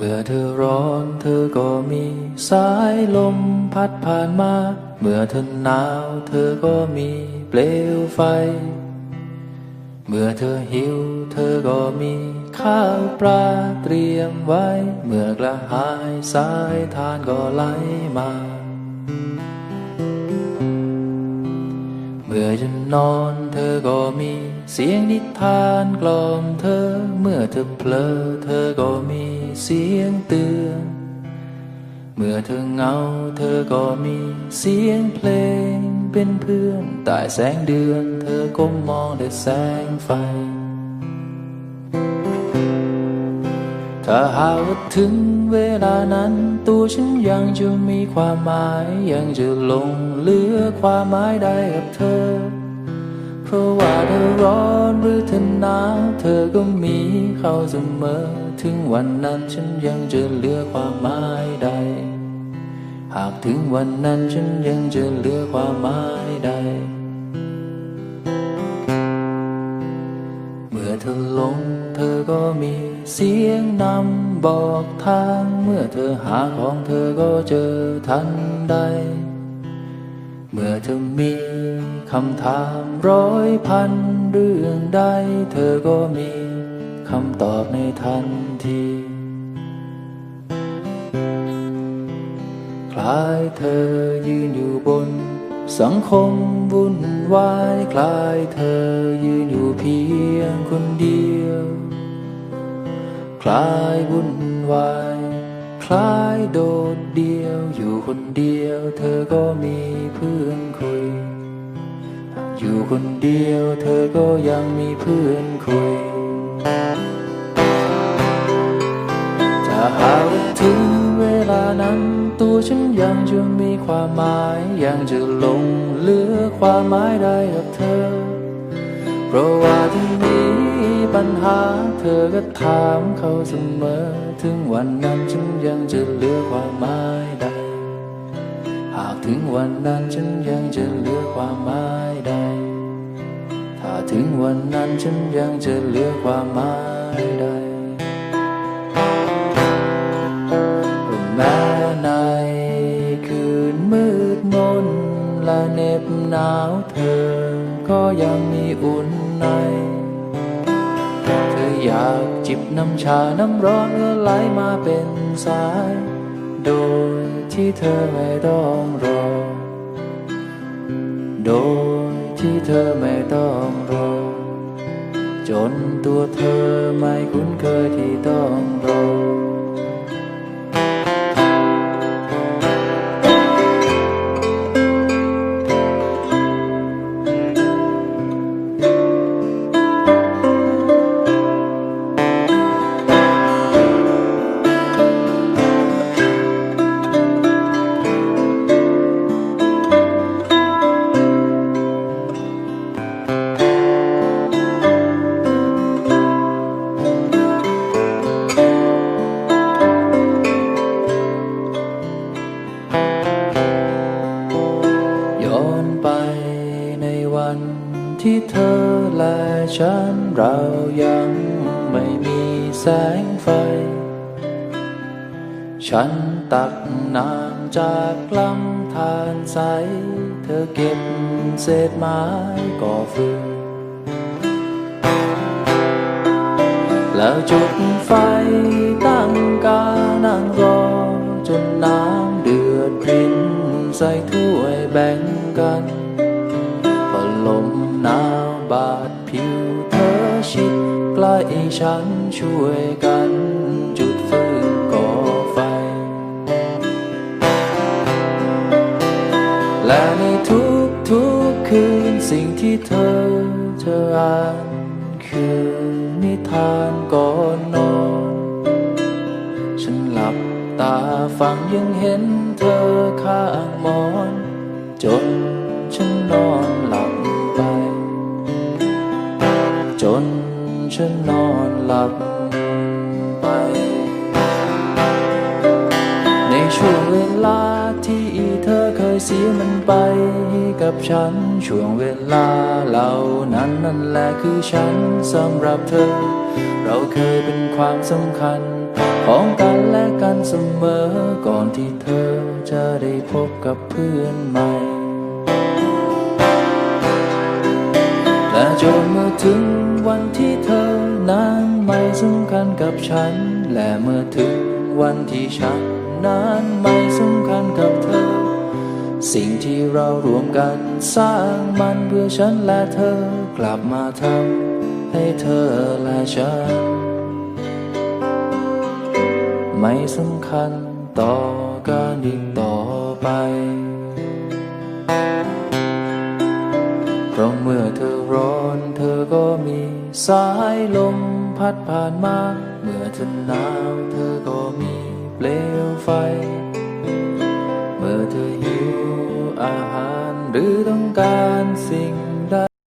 เมื่อเธอร้อนเธอก็มีสายลมพัดผ่านมา เมื่อเธอหนาวเธอก็มีเปลวไฟ เมื่อเธอหิวเธอก็มีข้าวปลาเตรียมไว้ เมื่อกระหายสายทานก็ไหลมา เมื่อจะนอนเธอก็มีเสียงนิทานกล่อมเธอ เมื่อเธอเพลอเธอก็มีเสียงเตือน เมื่อเธอเงาเธอก็มีเสียงเพลงเป็นเพื่อนใต้แสงเดือน เธอก้มมองแต่แสงไฟ ถ้าหากว่าถึงเวลานั้น ตัวฉันยังจะมีความหมาย ยังจะลงเหลือความหมายได้กับเธอ เพราะว่าเธอร้อนหรือเธอหนาวเธอก็มีเขาเสมอ ถึงวันนั้นฉันยังจะเหลือความหมายใด หากถึงวันนั้นฉันยังจะเหลือความหมาย บอกทางเมื่อเธอหาของเธอก็เจอทันใด เมื่อเธอมีคำถามร้อยพันเรื่องใด เธอก็มีคำตอบในทันทีคล้ายเธอยืนอยู่บน สังคมวุ่นวายคล้ายเธอยืนอยู่เพียงคนเดียว ลายวุ่นวายคล้ายโดดเดียวอยู่คนเดียว เธอก็มีเพื่อนคุย อยู่คนเดียว เธอก็ยังมีเพื่อนคุยถ้าหากว่าถึงเวลานั้น ตัวฉันยังจะมีความหมาย ยังจะหลงเหลือความหมายได้กับเธอ เพราะว่าที่มี ปัญหา เธอก็ถามเขาเสมอ ถึงวันนั้นฉันยังจะเหลือความหมายใด หากถึงวันนั้นฉันยังจะเหลือความหมายใด ถ้าถึงวันนั้นฉันยังจะเหลือความหมายใดแม้ในคืนมืดมนและเหน็บหนาวเธอ ก็ยังมีอุ่นใน อยากจิบน้ำชาน้ำร้อนก็ไหลมาเป็นสาย โดยที่เธอไม่ต้องรอ โดยที่เธอไม่ต้องรอ จนตัวเธอไม่คุ้นเคยที่ต้องรอ เรายังไม่มีแสงไฟ ฉันตักน้ำจากลำธารใส เธอเก็บเศษไม้ก่อฟืนแล้วจุดไฟตั้งกานั่งรอ จนน้ำเดือดรินใส่ถ้วยแบ่ง ฉันช่วยกันจุดฟืนก่อไฟ และในทุกทุกๆคืนสิ่งที่เธอเธออ่านคือนิทานก่อนนอน ฉันหลับตาฟังยังเห็นเธอข้างหมอน จนฉันนอนหลับไป จนฉันนอน หลับไป ในช่วงเวลาที่เธอเคยเสียมันไปกับฉัน ช่วงเวลาเหล่านั้นนั่นแหละคือฉันสำหรับเธอ เราเคยเป็นความสำคัญ ของกันและกันเสมอ ก่อนที่เธอจะได้พบกับเพื่อนใหม่และจนเมื่อถึงวันที่เธอนั้น ไม่สำคัญกับฉัน และเมื่อถึงวันที่ฉันนั้นไม่สำคัญกับเธอ สิ่งที่เรารวมกันสร้างมันเพื่อฉันและเธอกลับมาทำให้เธอและฉัน ไม่สำคัญต่อการอีกต่อไปเพราะเมื่อเธอร้อนเธอก็มีสายลม พัดผ่านมา เมื่อเธอหนาวเธอก็มีเปลวไฟ เมื่อเธอหิวอาหารหรือต้องการ